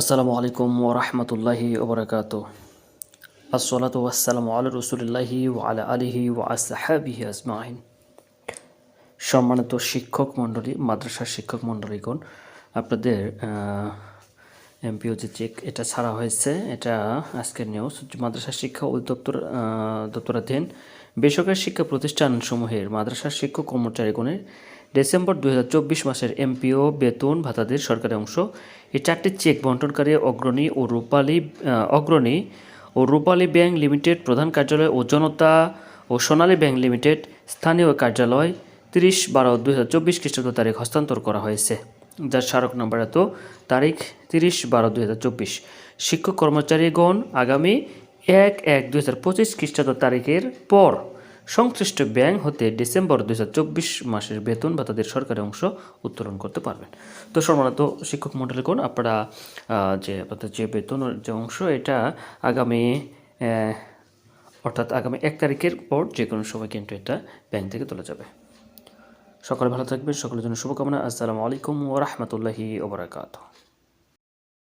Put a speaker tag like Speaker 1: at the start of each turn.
Speaker 1: আসসালামু আলাইকুম ওরহমতুল্লাহি ওবরাকাত আসসালাত ওয়াসালামু আল রসুলিল্লাহি আলা আলিহি ও আসহাবিহি আজমাইন। সম্মানিত শিক্ষক মণ্ডলী, মাদ্রাসার শিক্ষক মণ্ডলীগণ, আপনাদের এমপিও যে চেক এটা ছাড়া হয়েছে। এটা আজকের নিউজ মাদ্রাসা শিক্ষা অধিদপ্তর দপ্তরাধীন বেসরকারি শিক্ষা প্রতিষ্ঠানসমূহের মাদ্রাসা শিক্ষক কর্মচারীগণের ডিসেম্বর দু হাজার চব্বিশ মাসের এমপিও, বেতন, ভাতাদের সরকারি অংশ। এই চারটি চেক বন্টনকারী অগ্রণী ও রূপালী অগ্রণী ও রূপালী ব্যাংক লিমিটেড প্রধান কার্যালয় ও জনতা ও সোনালী ব্যাংক লিমিটেড স্থানীয় কার্যালয় তিরিশ বারো দুই হাজার চব্বিশ খ্রিস্টাব্দ তারিখ হস্তান্তর করা হয়েছে। যার স্মারক নম্বর এত, তারিখ তিরিশ বারো দুই হাজার চব্বিশ। শিক্ষক কর্মচারীগণ আগামী এক এক দুই হাজার পঁচিশ খ্রিস্টাব্দ তারিখের পর সংশ্লিষ্ট ব্যাংক হতে ডিসেম্বর দুই হাজার চব্বিশ মাসের বেতন বা তাদের সরকারি অংশ উত্তোলন করতে পারবেন। তো সম্মানিত শিক্ষক মণ্ডলীগণ আপনারা যে আপনাদের যে বেতনের যে অংশ, এটা আগামী অর্থাৎ আগামী এক তারিখের পর যে কোনো সময় কিন্তু এটা ব্যাংক থেকে তোলা যাবে। সকালে ভালো থাকবেন, সকলের জন্য শুভকামনা। আসসালামু আলাইকুম ওরহমতুল্লাহি ওবরাকাতু